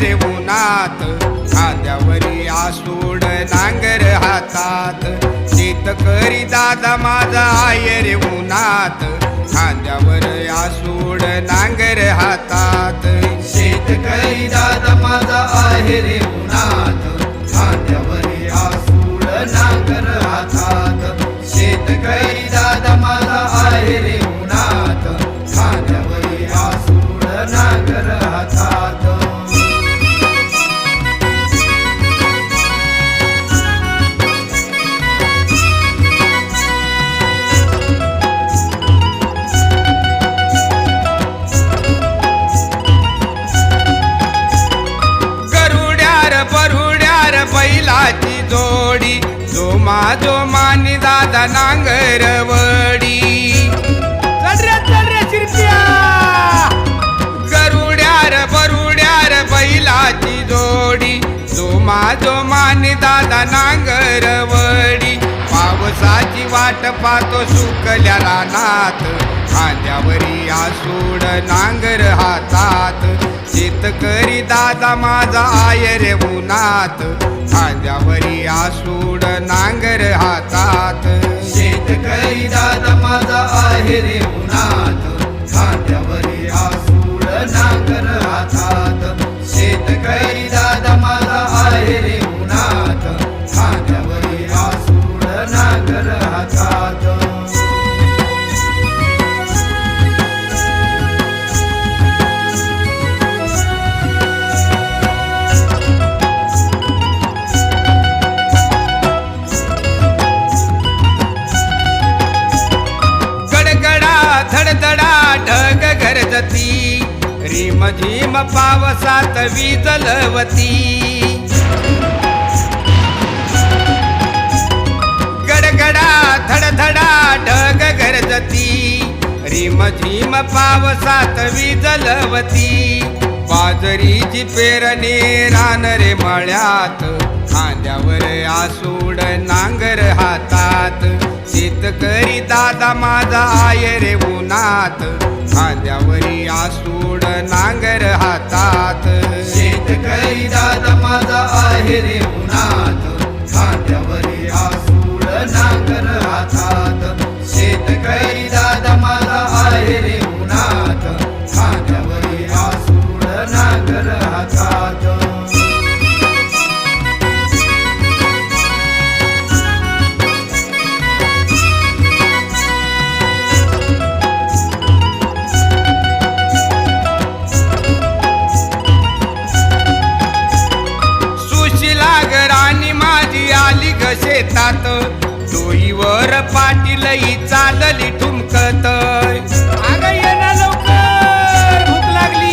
रे उन्हात खांद्यावरी आसूड नांगर हातात. शेतकरी दादा माझा आय रे उन्हात खांद्यावर आसूड नांगर हातात. शेतकरी दादा माझा आहे रे उन्हात खांद्यावरी आसूड नांगर हातात. शेतकरी दादा माझा माझो मानी दादा नांगर वडी. गरुड्यार बरुड्यार बैलाची जोडी. जो माझो मानी दादा नांगर वडी. पावसाची वाट पाहतो सुकल्या रानात. खांद्यावरी आसूड नांगर हातात. शेतकरी दादा माझा आय रे उन्हात. खांद्यावरी आसूड नांगर हातात. शेतकरी दादा माझा आहे रे गती रिम झिम पावसात विजलवती. गडगडा धडधडा ढग गरजती. रिम झिम पावसात विजलवती. बाजरीची पेरणी रान रे मळ्यात. खांद्यावर आसूड नांगर हातात. शेतकरी दादा माझा आय रे उन्हात. खांद्यावरी आसू शेतात डोईवर पाटीलही चालली ठुमकत लवकर भूक लागली.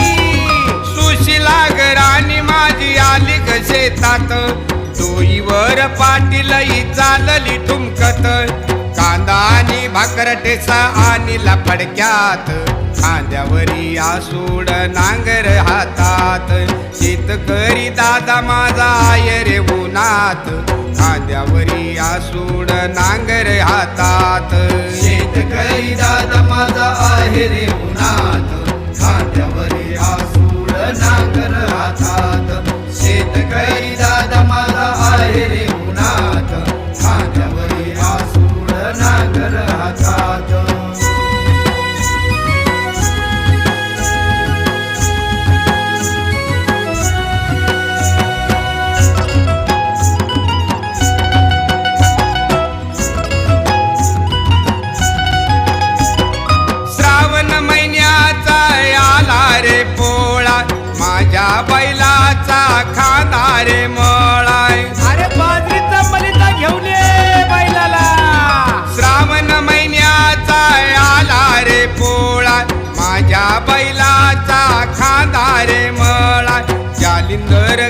सुशिला राणी माझी आली ग शेतात. डोईवर पाटीलई चालली ठुमकत कांदा आणि भाकर ठेसा आणि फडक्यात. खांद्यावरी आसूड नांगर हातात. शेतकरी दादा माझा आय रे उन्हात. खांद्यावरी आसूड नांगर हातात. शेतकरी दादा माझा आहे रे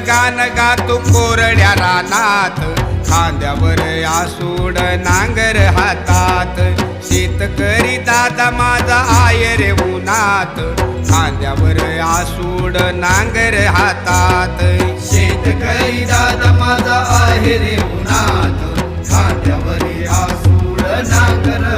गान गातो कोरड्या रानात. खांद्यावर आसूड नांगर हातात. शेतकरी दादा माझा आय रे उन्हात. खांद्यावर आसूड नांगर हातात. शेतकरी दादा माझा आहे रे उन्हात. खांद्यावर आसूड नांगर